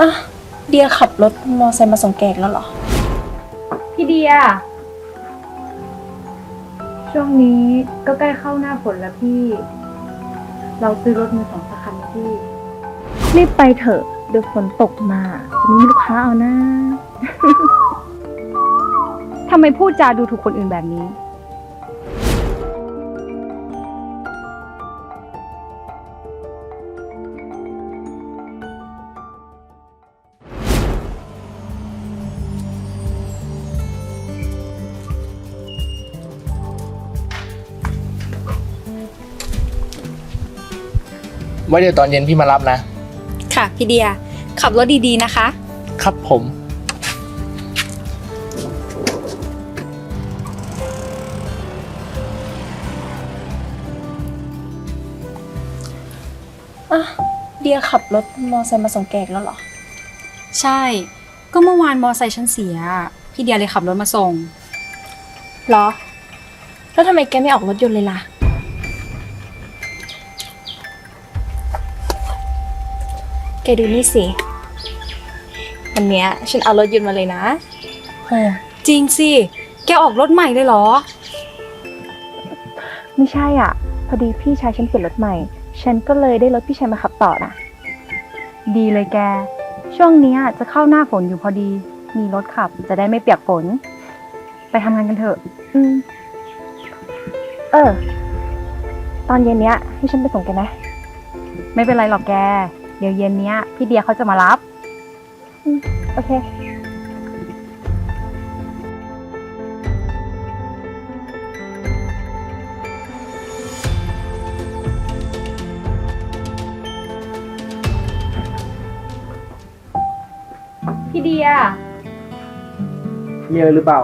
อะเดียขับรถมอไซค์มาส่งแกอีกแล้วเหรอ พี่เดีย ช่วงนี้ก็ใกล้เข้าหน้าฝนแล้วพี่ เราซื้อรถมือสองสักคันไหมพี่ รีบไปเถอะเดี๋ยวฝนตกมาจะไม่มีลูกค้าเอานะทำไมพูดจาดูถูกคนอื่นแบบนี้ ไว้เดี๋ยวตอนเย็นพี่มารับนะ ค่ะ พี่เดีย ขับรถดีๆนะคะ ครับผม อะเดียขับรถมอไซค์มาส่งแกอีกแล้วเหรอ ใช่ ก็เมื่อวานมอไซค์ฉันเสีย พี่เดียเลยขับรถมาส่ง เหรอ แล้วทำไมแกไม่ออกรถยนต์เลยล่ะ กดูนี่สิ วันเนี้ยฉันเอารถยนต์มาเลยนะ เออจริงสิ แกออกรถใหม่เลยเหรอ ไม่ใช่อะ พอดีพี่ชายฉันเปลี่ยนรถใหม่ ฉันก็เลยได้รถพี่ชายมาขับต่อนะดีเลยแก ช่วงเนี้ยจะเข้าหน้าฝนอยู่พอดี มีรถขับจะได้ไม่เปียกฝน ไปทำงานกันเถอะ อืม เออ ตอนเย็นเนี้ยให้ฉันไปส่งแกนะ ไม่เป็นไรหรอกแก เดี๋ยวเย็นเนี้ย พี่เดียเขาจะมารับอืมโอเค พี่เดีย มีอะไรหรือเปล่า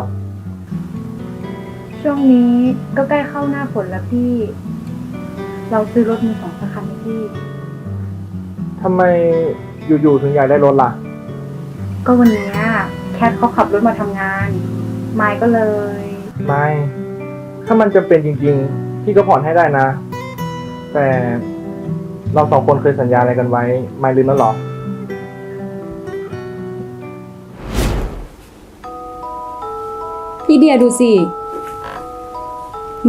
ช่วงนี้ก็ใกล้เข้าหน้าฝนแล้วพี่ เราซื้อรถมือสองสักคันไหมพี่ ทำไมอยู่ๆถึงอยากได้รถล่ะ ก็วันเนี้ยแคทเขาขับรถมาทำงาน ไมค์ก็เลย ไม่ ถ้ามันจำเป็นจริงๆ พี่ก็ผ่อนให้ได้นะ แต่เราสองคนเคยสัญญาอะไรกันไว้ ไม่ลืมแล้วเหรอ พี่เดียดูสิ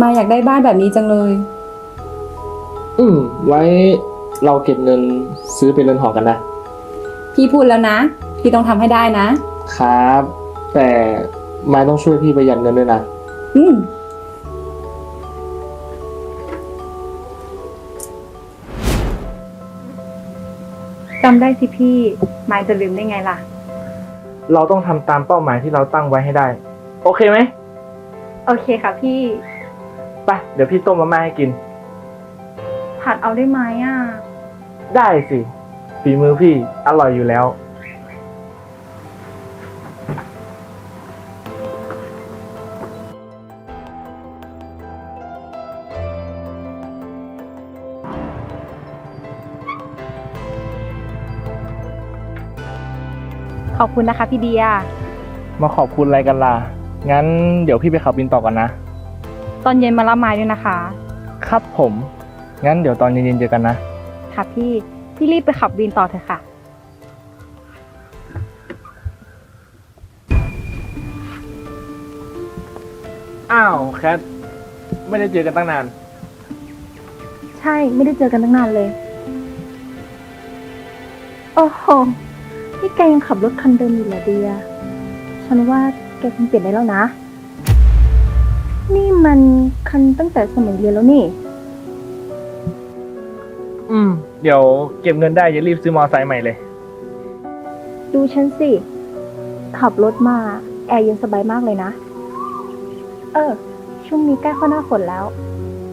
มาอยากได้บ้านแบบนี้จังเลย อืม ไว้ เราเก็บเงินซื้อเป็นเรือนหอกันนะ พี่พูดแล้วนะ พี่ต้องทำให้ได้นะ ครับ แต่ไม่ต้องช่วยพี่ประหยัดเงินด้วยนะ อืม จำได้สิพี่ไมค์จะลืมได้ไงล่ะ เราต้องทำตามเป้าหมายที่เราตั้งไว้ให้ได้ โอเคไหมโอเคค่ะพี่ ไปเดี๋ยวพี่ต้มมาม่าให้กิน ผัดเอาได้ไหมอะ ได้สิฝีมือพี่อร่อยอยู่แล้ว ขอบคุณนะคะพี่เดีย มาขอบคุณอะไรกันล่ะ งั้นเดี๋ยวพี่ไปขับบินต่อก่อนนะ ตอนเย็นมารับไม้ด้วยนะคะ ครับผม งั้นเดี๋ยวตอนเย็นๆเจอกันนะ ค่ะพี่ พี่รีบไปขับวินต่อเถอะค่ะ อ้าวแคทไม่ได้เจอกันตั้งนาน ใช่ไม่ได้เจอกันตั้งนานเลย โอ้โหนี่แกยังขับรถคันเดิมอยู่เหรอเดีย ฉันว่าแกคงเปลี่ยนได้แล้วนะ นี่มันคันตั้งแต่สมัยเรียนแล้วนี่ อืม เดี๋ยวเก็บเงินได้จะรีบซื้อมอไซค์ใหม่เลย ดูฉันสิ ขับรถมา แอร์เย็นสบายมากเลยนะ เออ ช่วงนี้ใกล้เข้าหน้าฝนแล้ว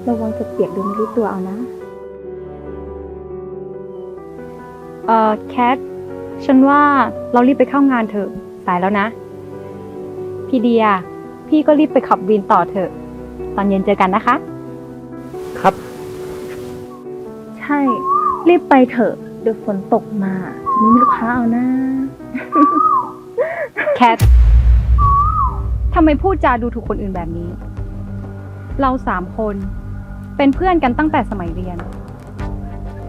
ระวังจะเปียกโดยไม่รู้ตัวเอานะ เอ่อแคท ฉันว่าเรารีบไปเข้างานเถอะ สายแล้วนะ พี่เดีย พี่ก็รีบไปขับวินต่อเถอะ ตอนเย็นเจอกันนะคะ ครับ ใช่ รีบไปเถอะ เดี๋ยวฝนตกมาจะไม่มีลูกค้าเอานะแคททำไมพูดจาดูถูกคนอื่นแบบนี้ เราสามคนเป็นเพื่อนกันตั้งแต่สมัยเรียน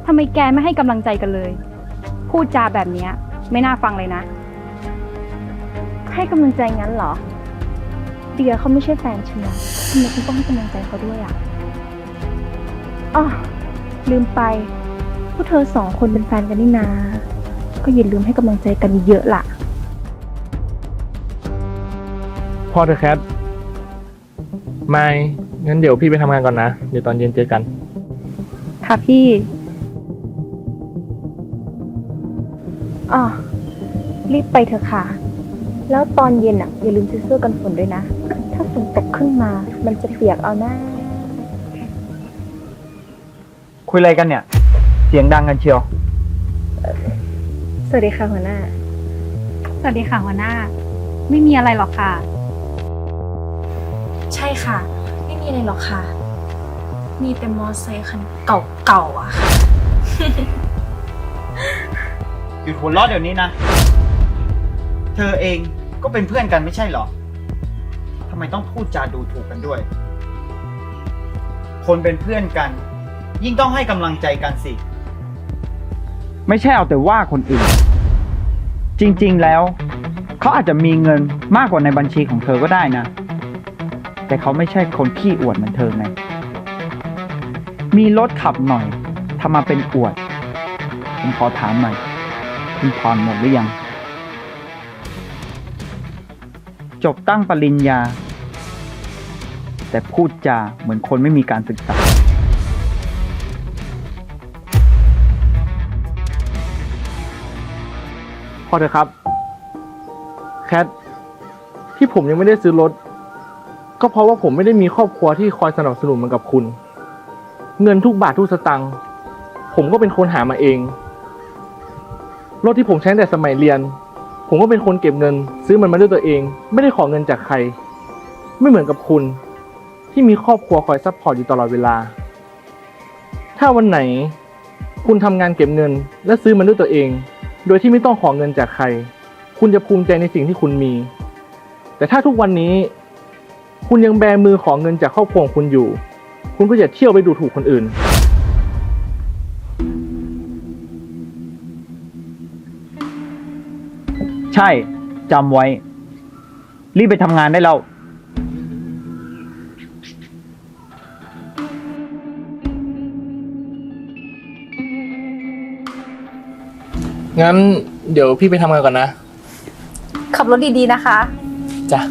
ทำไมแกไม่ให้กำลังใจกันเลย พูดจาแบบเนี้ย ไม่น่าฟังเลยนะ ให้กำลังใจงั้นเหรอ เดียเขาไม่ใช่แฟนฉันนะทำไมฉันต้องให้กำลังใจเขาด้วยอะอ๋อลืมไป พวกเธอสองคนเป็นแฟนกันนี่นา ก็อย่าลืมให้กำลังใจกันเยอะๆล่ะพอเธอะแคทไม่งั้นเดี๋ยวพี่ไปทำงานก่อนนะ เดี๋ยวตอนเย็นเจอกัน ค่ะพี่อ๋อรีบไปเถอะค่ะ แล้วตอนเย็นอะ อย่าลืมซื้อเสื้อกันฝนด้วยนะ ถ้าฝนตกขึ้นมา มันจะเปียกเอาหน้า คุยอะไรกันเนี่ยเสียงดังกันเชียว สวัสดีค่ะหัวหน้า สวัสดีค่ะหัวหน้า ไม่มีอะไรหรอกค่ะ ใช่ค่ะ ไม่มีอะไรหรอกค่ะ มีแต่มอไซค์คันเก่าๆอะค่ะ หยุดหัวเราะเดี๋ยวนี้นะ เธอเองก็เป็นเพื่อนกันไม่ใช่เหรอทำไมต้องพูดจาดูถูกกันด้วย คนเป็นเพื่อนกัน ยิ่งต้องให้กำลังใจกันสิ ไม่ใช่เอาแต่ว่าคนอื่น จริงๆแล้ว เขาอาจจะมีเงินมากกว่าในบัญชีของเธอก็ได้นะ แต่เขาไม่ใช่คนขี้อวดเหมือนเธอไงมีรถขับหน่อยทำมาเป็นอวด ผมขอถามหน่อยคุณผ่อนหมดหรือยัง จบตั้งปริญญา แต่พูดจาเหมือนคนไม่มีการศึกษา อเถอะครับ แคทที่ผมยังไม่ได้ซื้อรถ ก็เพราะว่าผมไม่ได้มีครอบครัวที่คอยสนับสนุนเหมือนกับคุณ เงินทุกบาททุกสตังค์ผมก็เป็นคนหามาเอง รถที่ผมใช้ตั้งแต่สมัยเรียน ผมก็เป็นคนเก็บเงิน ซื้อมันมาด้วยตัวเอง ไม่ได้ขอเงินจากใคร ไม่เหมือนกับคุณ ที่มีครอบครัวคอยซัพพอร์ตอยู่ตลอดเวลา ถ้าวันไหน คุณทำงานเก็บเงิน และซื้อมันด้วยตัวเอง โดยที่ไม่ต้องขอเงินจากใคร คุณจะภูมิใจในสิ่งที่คุณมี แต่ถ้าทุกวันนี้ คุณยังแบมือขอเงินจากครอบครัวของคุณอยู่ คุณก็อย่าเที่ยวไปดูถูกคนอื่น ใช่จำไว้ รีบไปทำงานได้แล้ว งั้นเดี๋ยวพี่ไปทำงานก่อนนะ ขับรถดีๆนะคะ จ้ะ